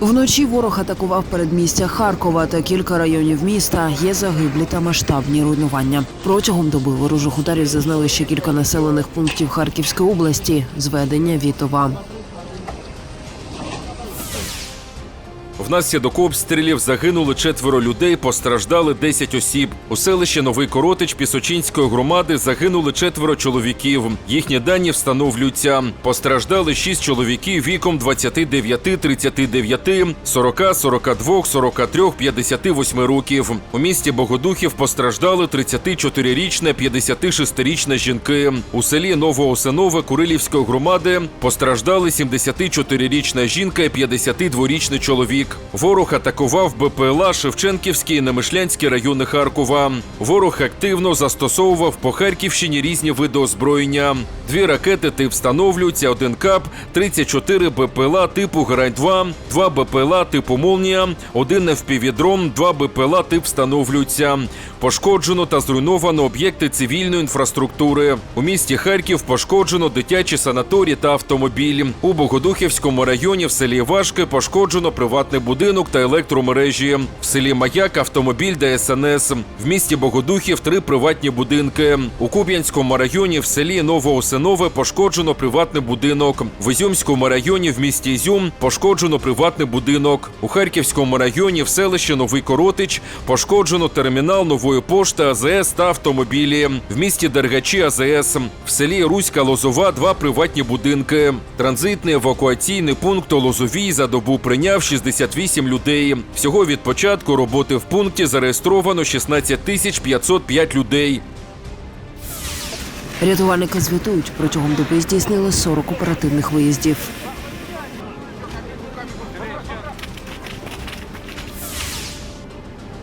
Вночі ворог атакував передмістя Харкова та кілька районів міста. Є загиблі та масштабні руйнування. Протягом доби ворожих ударів зазнали ще кілька населених пунктів Харківської області. Зведення Вітова. Внаслідок обстрілів загинули четверо людей, постраждали 10 осіб. У селищі Новий Коротич Пісочинської громади загинули четверо чоловіків. Їхні дані встановлюються. Постраждали 6 чоловіків віком 29, 39, 40, 42, 43, 58 років. У місті Богодухів постраждали 34-річна, 56-річна жінки. У селі Новоосинове Курилівської громади постраждали 74-річна жінка і 52-річний чоловік. Ворог атакував БПЛА Шевченківський і Немишлянський райони Харкова. Ворог активно застосовував по Харківщині різні види озброєння. Дві ракети тип встановлюються, один КАП, 34 БПЛА типу Грань-2, два БПЛА типу Молнія, один FPV-дрон, два БПЛА тип встановлюються. Пошкоджено та зруйновано об'єкти цивільної інфраструктури. У місті Харків пошкоджено дитячі санаторії та автомобілі. У Богодухівському районі в селі Важки пошкоджено приватний будинок та електромережі. В селі Маяк автомобіль ДСНС. В місті Богодухів три приватні будинки. У Куб'янському районі в селі Новоосинове пошкоджено приватний будинок. В Ізюмському районі в місті Ізюм пошкоджено приватний будинок. У Харківському районі в селищі Новий Коротич пошкоджено термінал нової пошти АЗС та автомобілі. В місті Дергачі АЗС. В селі Руська Лозова два приватні будинки. Транзитний евакуаційний пункт у Лозовій за добу прийняв 68 людей. Всього від початку роботи в пункті зареєстровано 16 тисяч 505 людей. Рятувальники звітують, протягом доби здійснили 40 оперативних виїздів.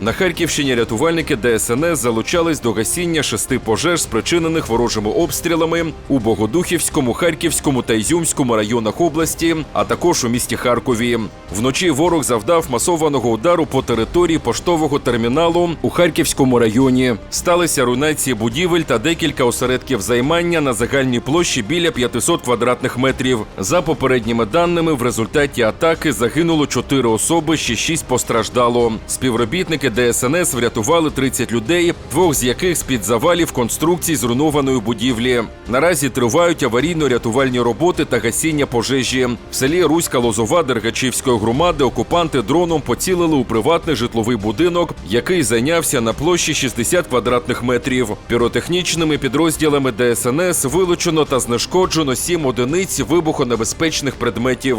На Харківщині рятувальники ДСНС залучались до гасіння шести пожеж, спричинених ворожими обстрілами у Богодухівському, Харківському та Ізюмському районах області, а також у місті Харкові. Вночі ворог завдав масованого удару по території поштового терміналу у Харківському районі. Сталися руйнації будівель та декілька осередків займання на загальній площі біля 500 квадратних метрів. За попередніми даними, в результаті атаки загинуло 4 особи, ще 6 постраждало. Співробітники ДСНС врятували 30 людей, двох з яких з-під завалів конструкцій зруйнованої будівлі. Наразі тривають аварійно-рятувальні роботи та гасіння пожежі. В селі Руська Лозова Дергачівської громади окупанти дроном поцілили у приватний житловий будинок, який зайнявся на площі 60 квадратних метрів. Піротехнічними підрозділами ДСНС вилучено та знешкоджено 7 одиниць вибухонебезпечних предметів.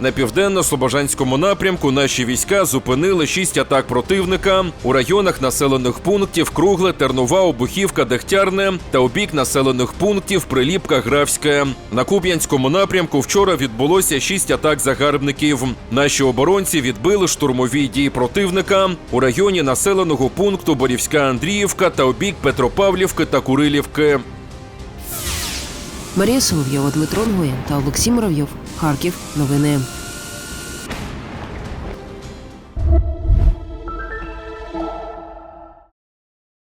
На південно-слобожанському напрямку наші війська зупинили шість атак противника у районах населених пунктів Кругле, Тернова, Обухівка, Дегтярне та у бік населених пунктів Приліпка, Графська. На Куп'янському напрямку вчора відбулося шість атак загарбників. Наші оборонці відбили штурмові дії противника у районі населеного пункту Борівська Андріївка та у бік Петропавлівки та Курилівки. Марія Соловйова, Дмитро Нгоєн та Олексій Муравйов. Харків. Новини.